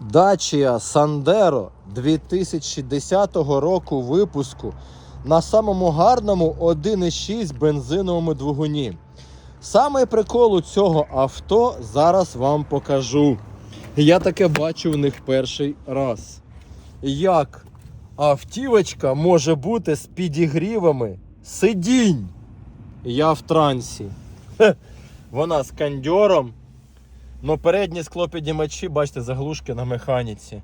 Dacia Sandero 2010 року випуску на самому гарному 1,6 бензиновому двигуні. Саме прикол у цього авто зараз вам покажу. Я таке бачу в них перший раз. Як автівочка може бути з підігрівами сидінь. Я в трансі. Вона з кондьором. Ну, передні склопіднімачі, бачите, заглушки на механіці.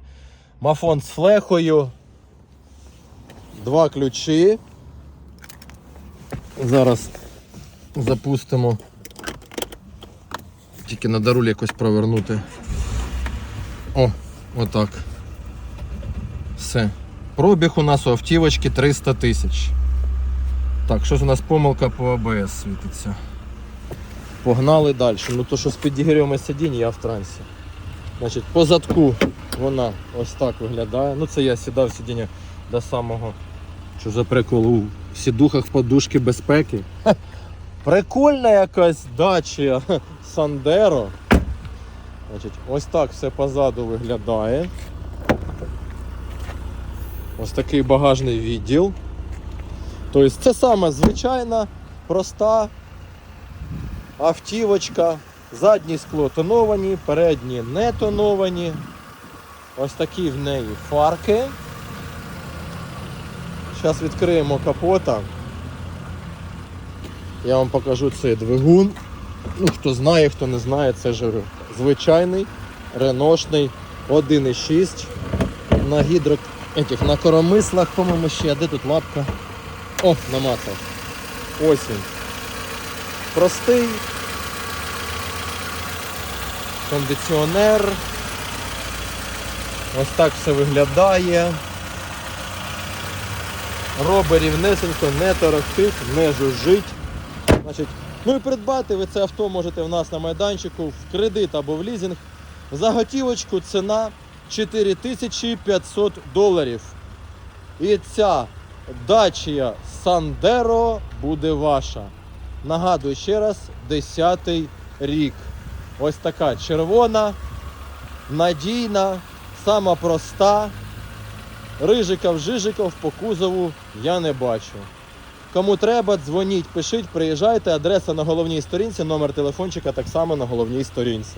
Мафон з флехою. Два ключі. Зараз запустимо. Тільки на руль якось провернути. О, отак. Все. Пробіг у нас у автівочки 300 тисяч. Так, щось у нас помилка по АБС світиться. Погнали далі. Ну то що з підігрівами сидінь, я в трансі. Значить, по задку вона ось так виглядає. Ну це я сідав сидіння до самого. Що за прикол у сідухах подушки безпеки. Ха, Прикольна якась дача Сандеро. Значить, ось так все позаду виглядає. Ось такий багажний відділ. Тобто це саме звичайна, проста автівочка. Задні скло тоновані, передні не тоновані. Ось такі в неї фарки. Зараз відкриємо капота. Я вам покажу цей двигун. Ну, хто знає, хто не знає, це ж звичайний реношний 1.6 на гідро этих, на коромислах, по-моєму, ще. А Де тут лапка? О, намацав. Ось він. Простий. Кондиціонер. Ось так все виглядає. Робить рівнесенько, не торохтить, не жужжить. Значить, ну і придбати ви це авто можете в нас на майданчику в кредит або в лізинг. За готівочку ціна 4500 доларів. І ця Dacia Sandero буде ваша. Нагадую ще раз, 10-й рік. Ось така червона, надійна, сама проста. Рижиков, Жижиков по кузову я не бачу. Кому треба, дзвоніть, пишіть, приїжджайте. Адреса на головній сторінці, номер телефончика так само на головній сторінці.